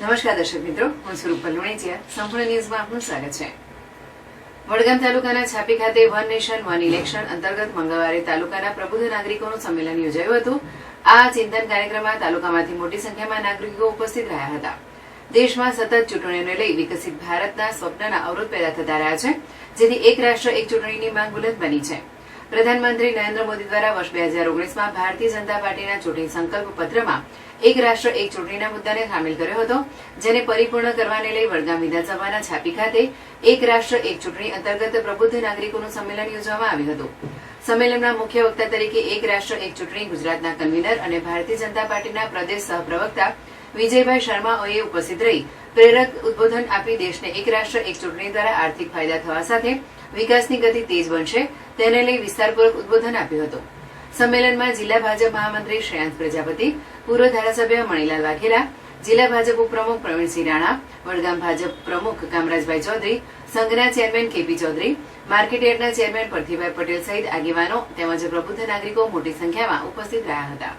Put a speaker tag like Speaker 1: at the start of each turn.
Speaker 1: નમસ્કાર દર્શક મિત્રો, હું સ્વરૂપ પલ્લુણીચિયા સંપૂર્ણ ન્યૂઝમાં આપનું સ્વાગત છે. વડગામ તાલુકાના છાપી ખાતે વન નેશન, વન ઇલેક્શન અંતર્ગત મંગળવારે તાલુકાના પ્રબુદ્ધ નાગરિકોનું સંમેલન યોજાયું હતું. આ ચિંતન કાર્યક્રમમાં તાલુકામાંથી મોટી સંખ્યામાં નાગરિકો ઉપસ્થિત રહ્યા હતા. દેશમાં સતત ચૂંટણીઓને લઈ વિકસિત ભારતના સ્વપ્નના અવરોધ પેદા થતા રહ્યા છે, જેથી એક રાષ્ટ્ર એક ચૂંટણીની માંગ બુલંદ બની છે. પ્રધાનમંત્રી નરેન્દ્ર મોદી દ્વારા વર્ષ બે હજાર ઓગણીસમાં ભારતીય જનતા પાર્ટીના ચૂંટણી સંકલ્પ પત્રમાં એક રાષ્ટ્ર, એક ચૂંટણીના મુદ્દાને સામેલ કર્યો હતો, જેને પરિપૂર્ણ કરવાને લઈ વડગામ વિધાનસભાના છાપી ખાતે એક રાષ્ટ્ર, એક ચૂંટણી અંતર્ગત પ્રબુદ્ધ નાગરિકોનું સંમેલન યોજવામાં આવ્યું હતું. સંમેલનના મુખ્ય વક્તા તરીકે એક રાષ્ટ્ર, એક ચૂંટણી ગુજરાતના કન્વીનર અને ભારતીય જનતા પાર્ટીના પ્રદેશ સહપ્રવક્તા વિજયભાઈ શર્માઓએ ઉપસ્થિત રહી પ્રેરક ઉદબોધન આપી દેશને એક રાષ્ટ્ર, એક ચૂંટણી દ્વારા આર્થિક ફાયદા થવા સાથે વિકાસની ગતિ તેજ બનશે તેને લઈ વિસ્તારપૂર્વક ઉદબોધન આપ્યું હતું. સંમેલનમાં જિલ્લા ભાજપ મહામંત્રી શ્રેયાંશ પ્રજાપતિ, પૂર્વ ધારાસભ્ય મણીલાલ વાઘેલા, જિલ્લા ભાજપ ઉપપ્રમુખ પ્રવીણસિંહ રાણા, વડગામ ભાજપ પ્રમુખ કામરાજભાઈ ચૌધરી, સંઘના ચેરમેન કેપી ચૌધરી માર્કેટયાર્ડના ચેરમેન પરથીભાઈ પટેલ સહિત આગેવાનો તેમજ પ્રબુદ્ધ નાગરિકો મોટી સંખ્યામાં ઉપસ્થિત રહ્યા હતા.